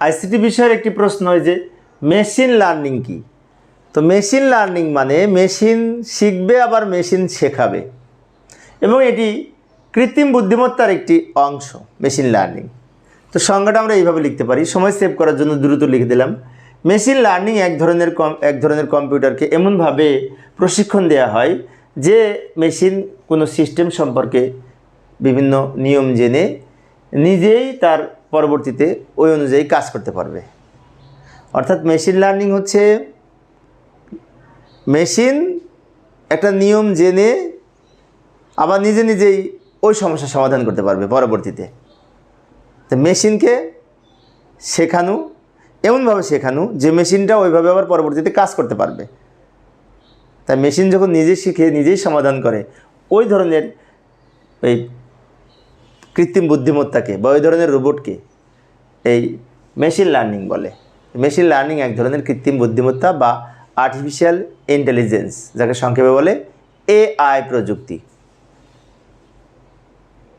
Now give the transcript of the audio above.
ICT বিষয়ের একটি প্রশ্ন হয় যে মেশিন লার্নিং কি? তো মেশিন লার্নিং মানে মেশিন শিখবে, আবার মেশিন শেখাবে। এবং এটি কৃত্রিম বুদ্ধিমত্তার একটি অংশ মেশিন লার্নিং তো সংজ্ঞাটা আমরা এইভাবে লিখতে পারি। সময় সেভ করার জন্য দ্রুত লিখে দিলাম। মেশিন লার্নিং এক ধরনের কম, এক ধরনের কম্পিউটারকে এমনভাবে প্রশিক্ষণ দেওয়া হয় যে মেশিন কোনো সিস্টেম সম্পর্কে বিভিন্ন নিয়ম জেনে নিজেই তার পরবর্তীতে ওই অনুযায়ী কাজ করতে পারবে। অর্থাৎ মেশিন লার্নিং হচ্ছে মেশিন একটা নিয়ম জেনে আবার নিজে নিজেই ওই সমস্যার সমাধান করতে পারবে পরবর্তীতে। তো মেশিনকে শেখানো, এমনভাবে শেখানো যে মেশিনটা ওইভাবে আবার পরবর্তীতে কাজ করতে পারবে। তাই মেশিন যখন নিজে শিখে, নিজেই সমাধান করে, ওই ধরনের এই কৃত্রিম বুদ্ধিমত্তাকে বা ওই ধরনের রোবটকে, এই মেশিন লার্নিং বলে। মেশিন লার্নিং এক ধরনের কৃত্রিম বুদ্ধিমত্তা বা আর্টিফিশিয়াল ইন্টেলিজেন্স যাকে সংক্ষেপে বলে এআই প্রযুক্তি।